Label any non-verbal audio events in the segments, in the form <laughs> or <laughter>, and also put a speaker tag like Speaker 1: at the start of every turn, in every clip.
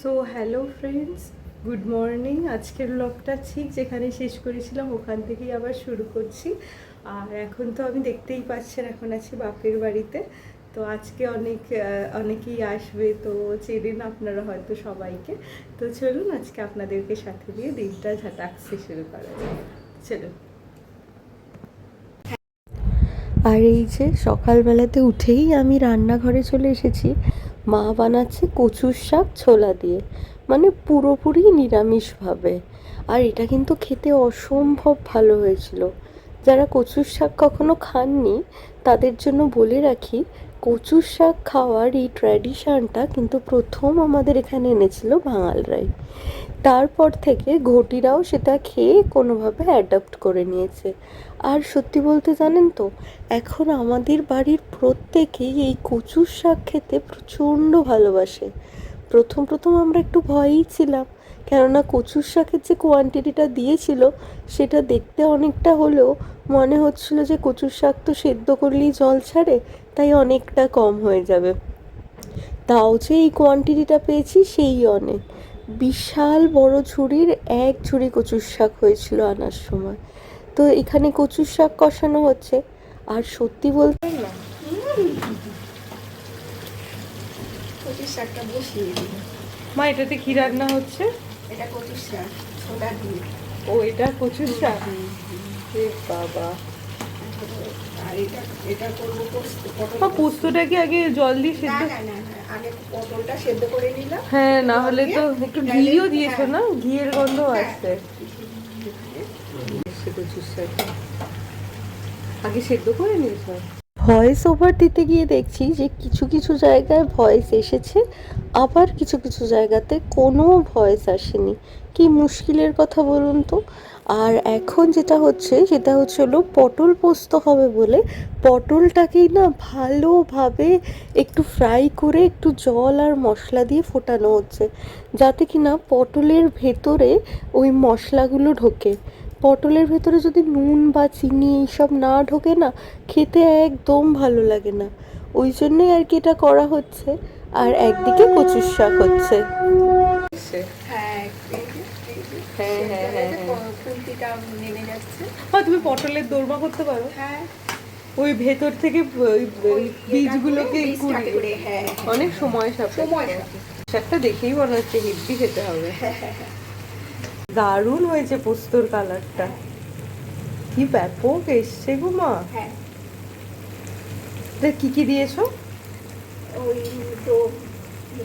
Speaker 1: So hello friends good morning আজকের ব্লগটা ঠিক যেখানে শেষ করেছিলাম, ওখান থেকেই আবার শুরু করছি। আর এখন তো আমি দেখতেই পাচ্ছেন, এখন আছি বাপের বাড়িতে। তো আজকে অনেক অনেকেই আসবে, তো চেনেন আপনারা হয়তো সবাইকে। তো চলুন, আজকে আপনাদেরকে সাথে দিয়ে দিনটা ঝাটাকছে শুরু করা যায় চলুন।
Speaker 2: আর এই যে সকালবেলাতে উঠেই আমি রান্নাঘরে চলে এসেছি। মা বানাচ্ছে কচুর শাক ছোলা দিয়ে মানে পুরোপুরি নিরামিষভাবে। আর এটা কিন্তু খেতে অসম্ভব ভালো হয়েছিল। যারা কচুর শাক কখনো খাননি, তাদের জন্য বলে রাখি কচুর শাক খাওয়ার এই ট্র্যাডিশনটা কিন্তু প্রথম আমাদের এখানে এনেছিল বাঙালরাই তারপর থেকে ঘটিরাও সেটা খেয়ে কোনোভাবে অ্যাডাপ্ট করে নিয়েছে। আর সত্যি বলতে জানেন তো, এখন আমাদের বাড়ির প্রত্যেকেই এই কচুর শাক খেতে প্রচণ্ড ভালোবাসে। প্রথম প্রথম আমরা একটু ভয়েই ছিলাম, কেননা কচুর শাকের যে কোয়ান্টিটিটা দিয়েছিল, সেটা দেখতে অনেকটা হলেও মনে হচ্ছিল যে কচুর শাক তো সেদ্ধ করলেই জল ছাড়ে, তাই অনেকটা কম হয়ে যাবে। তাও যে এই কোয়ান্টিটিটা পেয়েছি, সেই অনেক বিশাল বড় ঝুড়ির এক ঝুড়ি কচুর শাক হয়েছিল আনার সময়। তো এখানে কচুর শাক কষানো হচ্ছে। আর সত্যি বলতে না
Speaker 3: শাকটা বসিয়ে দিই
Speaker 1: মা এটাতে কি রান্না হচ্ছে?
Speaker 3: এটা কচুর শাক ছোলা দিয়ে।
Speaker 1: ও এটা কচুর শাক? বাবা।
Speaker 3: আর এটা এটা করব পোস্ত পটল
Speaker 1: মা আগে জল দিয়ে সেদ্ধ
Speaker 3: না না না, আগে পটলটা সেদ্ধ করে নিলাম।
Speaker 1: হ্যাঁ না হলে তো একটু ঘিও দিয়েছ
Speaker 3: হ্যাঁ।
Speaker 1: না? ঘিয়ের গন্ধ
Speaker 3: হ্যাঁ।
Speaker 1: আসছে। আগে সেদ্ধ করে নিয়েছো?
Speaker 2: ভয়েস ওভার দিতে গিয়ে দেখছি যে কিছু কিছু জায়গায় ভয়েস এসেছে, আবার কিছু কিছু জায়গাতে কোনো ভয়েস আসেনি। কি মুশকিলের কথা বলুন তো? আর এখন যেটা হচ্ছে, সেটা হচ্ছে হলো পটল পোস্ত হবে বলে পটলটাকেই না ভালোভাবে একটু ফ্রাই করে একটু জল আর মশলা দিয়ে ফোটানো হচ্ছে, যাতে কি না পটলের ভেতরে ওই মশলাগুলো ঢোকে। পটলের ভেতরে যদি নুন বা চিনি এইসব না ঢোকে না খেতে একদম ভালো লাগে না। ওই জন্যই আর কি এটা করা হচ্ছে। আর একদিকে কচুর শাক হচ্ছে।
Speaker 3: হ্যাঁ
Speaker 1: হ্যাঁ, হ্যাঁ, তুমি পটলের দোরমা করতে পারো?
Speaker 3: হ্যাঁ।
Speaker 1: ওই ভেতর থেকে ওই ওই বীজগুলোকে
Speaker 3: হ্যাঁ হ্যাঁ।
Speaker 1: অনেক সময় সাপেক্ষ। শাকটা দেখেই মনে হচ্ছে হেভি খেতে হবে।
Speaker 3: হ্যাঁ, হ্যাঁ, হ্যাঁ।
Speaker 1: দারুণ হয়েছে পোস্তর কালারটা। কি ব্যাপক এসছে গো মা।
Speaker 3: হ্যাঁ।
Speaker 1: এটা কি কি দিয়েছ?
Speaker 3: ওই তো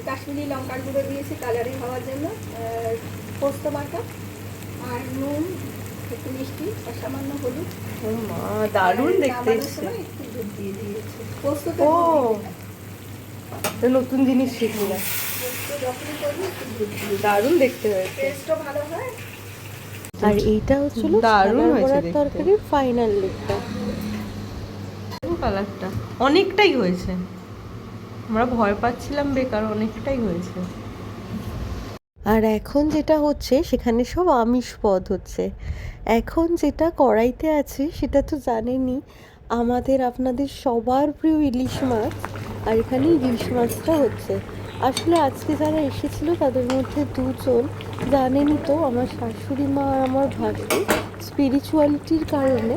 Speaker 3: কাশ্মীরি লঙ্কার গুঁড়ো দিয়েছি কালারিং হওয়ার জন্য পোস্ত বাটা আর নুন একটু মিষ্টি আর সামান্য হলুদ।
Speaker 1: ও মা দারুণ দেখতে
Speaker 3: একটু দুধ দিয়ে দিয়েছি। পোস্ত
Speaker 1: ও নতুন জিনিস শিখলাম দারুণ দেখতে হয়েছে।
Speaker 3: টেস্টও ভালো হয়।
Speaker 2: আর এইটা হচ্ছিল
Speaker 1: দারুণ হয়েছে
Speaker 2: তরকারির ফাইনাল লুকটা
Speaker 1: কালারটা অনেকটাই হয়েছে। আমরা ভয় পাচ্ছিলাম বেকার অনেকটাই হয়েছে।
Speaker 2: আর এখন যেটা হচ্ছে সেখানে সব আমিষ পদ হচ্ছে। এখন যেটা কড়াইতে আছে সেটা তো জানেনই। আমাদের আপনাদের সবার প্রিয় ইলিশ মাছ আর এখানে ইলিশ মাছটা হচ্ছে। আসলে আজকে যারা এসেছিল তাদের মধ্যে দুজন জানেনই তো আমার শাশুড়ি মা আর আমার ভাসুর। স্পিরিচুয়ালিটির কারণে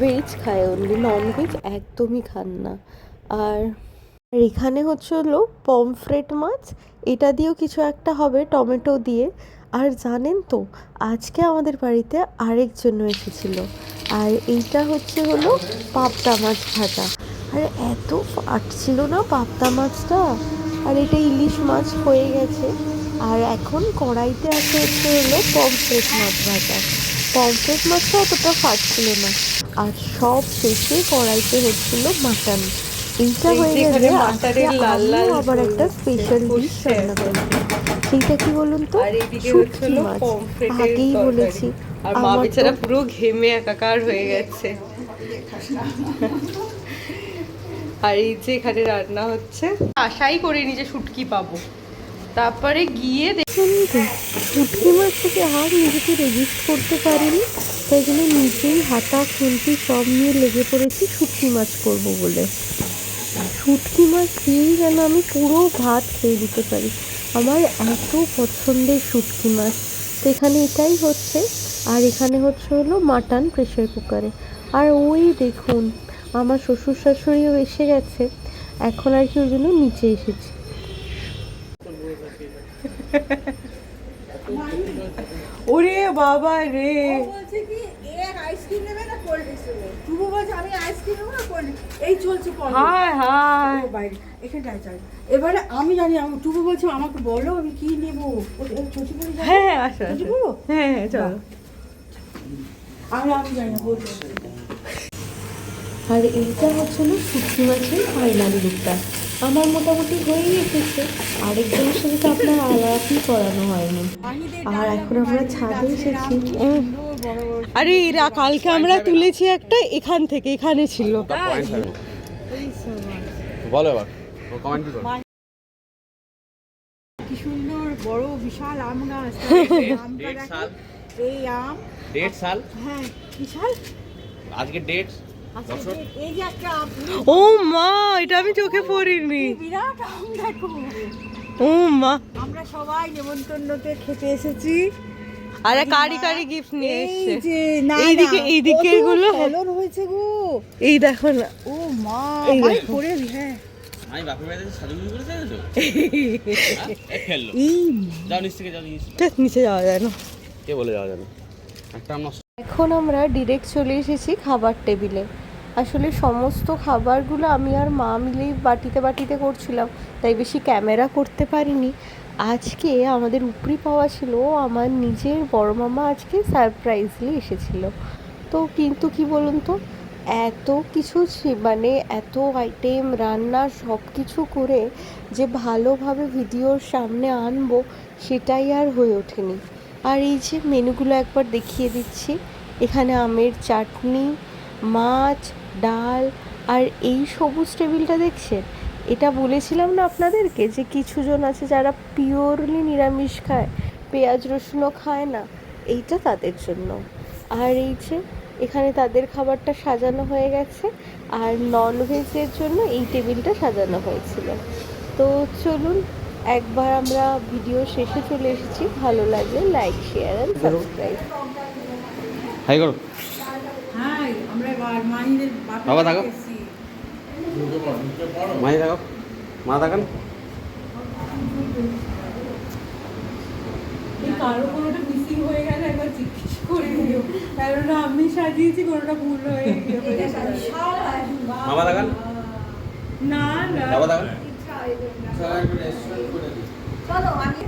Speaker 2: ভেজ খায় অনলি নন ভেজ একদমই খান না। আর আর এখানে হচ্ছে হলো পমফ্রেট মাছ, এটা দিয়েও কিছু একটা হবে টমেটো দিয়ে। আর জানেন তো, আজকে আমাদের বাড়িতে আরেকজন এসেছিল। আর এইটা হচ্ছে হলো পাবদা মাছ ভাজা। আর এত ফাটছিল না পাবদা মাছটা? আর এটা ইলিশ মাছ হয়ে গেছে। আর এখন কড়াইতে আছে হচ্ছে হলো পমফ্রেট মাছ ভাজা। পমফ্রেট মাছটা অতটা ফাটছিল না। আর সব শেষে কড়াইতে হচ্ছিল মাটন। এইটা হয়ে গেলে আমিও আবার একটা স্পেশাল ডিশ রান্না করব। সেইটা কি বলুন তো? শুটকি মাছ। আগেই বলেছি।
Speaker 1: আর মা বেচারা পুরো ঘেমে একাকার হয়ে গেছে। আর এই যে এখানে রান্না হচ্ছে, আশাই করিনি যে শুটকি পাবো। তারপরে গিয়ে দেখ-
Speaker 2: জানেন তো শুটকি মাছ থেকে আর নিজেকে রেজিস্ট করতে পারিনি, তাই জন্য নিজেই হাতা, খুন্তি সব নিয়ে লেগে পড়েছি শুটকি মাছ করব বলে। শুটকি মাছ দিয়েই যেন আমি পুরো ভাত খেয়ে দিতে পারি। আমার এত পছন্দের শুটকি মাছ। তো এখানে এটাই হচ্ছে, আর এখানে হচ্ছে হলো মাটন প্রেশার কুকারে আর ওই দেখুন আমার শ্বশুর শাশুড়িও এসে গেছে। এখন আর কি ওই জন্য নিচে এসেছি।
Speaker 1: ওরে বাবা রে।
Speaker 3: বলছে কি আইসক্রিম নেবে না কোল্ড ড্রিঙ্কস নেবে? তুবু বলছে আমি আইসক্রিম নেব না কোল্ড এই চলছে
Speaker 1: হায় হায়।
Speaker 3: বাইরে এখানটায় চাই এবারে আমি জানি আমি টুকু বলছে আমাকে বলো আমি কি নেব?
Speaker 1: হ্যাঁ হ্যাঁ আসো। হ্যাঁ হ্যাঁ চলো।
Speaker 3: আমি আমি জানি না বলব
Speaker 2: আর এইটা হচ্ছিল শুটকি মাছের ফাইনাল লুকটা আমার মোটামুটি হয়েই এসেছে। আরেকজনের সাথে তো আপনার আলাপই করানো হয়নি। আর এখন আমরা ছাদে এসেছি।
Speaker 1: আরে এরা কালকে আমরা তুলেছি একটা এখান থেকে এখানে ছিল।
Speaker 4: বলো এবার। কমেন্ট কি করো
Speaker 3: সুন্দর বড় বিশাল আম গাছ। <laughs> এই আম।
Speaker 4: ডেট সাল?
Speaker 3: হ্যাঁ বিশাল
Speaker 4: আজকে ডেট
Speaker 3: আচ্ছা,
Speaker 1: ও মা এটা আমি চোখে পড়িনি।
Speaker 3: বিরাট আম দেখো
Speaker 1: ও মা।
Speaker 3: আমরা সবাই নেমন্তন্নতে খেতে এসেছি।
Speaker 1: আরে কারি কারি গিফট নিয়ে
Speaker 3: এই যে না
Speaker 1: এইদিকে এইদিকে এগুলো
Speaker 3: গো।
Speaker 1: এই দেখো না।
Speaker 3: ও মা ভাই
Speaker 1: দেখো।
Speaker 3: হ্যাঁ।
Speaker 4: আমি বাপের বাড়িতে সাজুগুজু করে চাইছো ফেলল <laughs>
Speaker 3: এই
Speaker 4: যাও নিচ থেকে যাও নিচে
Speaker 1: যাওয়া যায় না।
Speaker 4: কে বলে যাওয়া যাবে একটা আমরা
Speaker 2: এখন আমরা ডিরেক্ট চলে এসেছি খাবার টেবিলে। আসলে সমস্ত খাবারগুলো আমি আর মা মিলেই বাটিতে বাটিতে করছিলাম, তাই বেশি ক্যামেরা করতে পারিনি। আজকে আমাদের উপরি পাওয়া ছিল, আমার নিজের বড় মামা আজকে সারপ্রাইজলি এসেছিল। তো কিন্তু কি বলুন তো, এত কিছু মানে এত আইটেম রান্না সব কিছু করে যে ভালোভাবে ভিডিওর সামনে আনব, সেটাই আর হয়ে ওঠেনি। আর এই যে মেনুগুলো একবার দেখিয়ে দিচ্ছি, এখানে আমের চাটনি, মাছ ডাল আর এই সবুজ টেবিলটা দেখছেন? এটা বলেছিলাম না আপনাদেরকে যে কিছু জন আছে যারা পিওরলি নিরামিষ খায় পেঁয়াজ রসুনও খায় না এইটা তাদের জন্য। আর এই যে এখানে তাদের খাবারটা সাজানো হয়ে গেছে আর নন ভেজের জন্য এই টেবিলটা সাজানো হয়েছিল। তো চলুন একবার আমরা ভিডিও শেষে চলে এসেছি। ভালো লাগলে লাইক শেয়ার অ্যান্ড সাবস্ক্রাইব
Speaker 4: হাই করো
Speaker 3: হাই
Speaker 4: বাবা থাকো। মাই দেখো মা
Speaker 1: কারও কোনোটা মিসিং হয়ে গেলে একবার জিজ্ঞেস করে দিও কারণ আমি সাজিয়েছি কোনোটা ভুল হয়ে না না।
Speaker 4: বাবা
Speaker 3: চলো আমি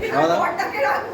Speaker 3: রাখব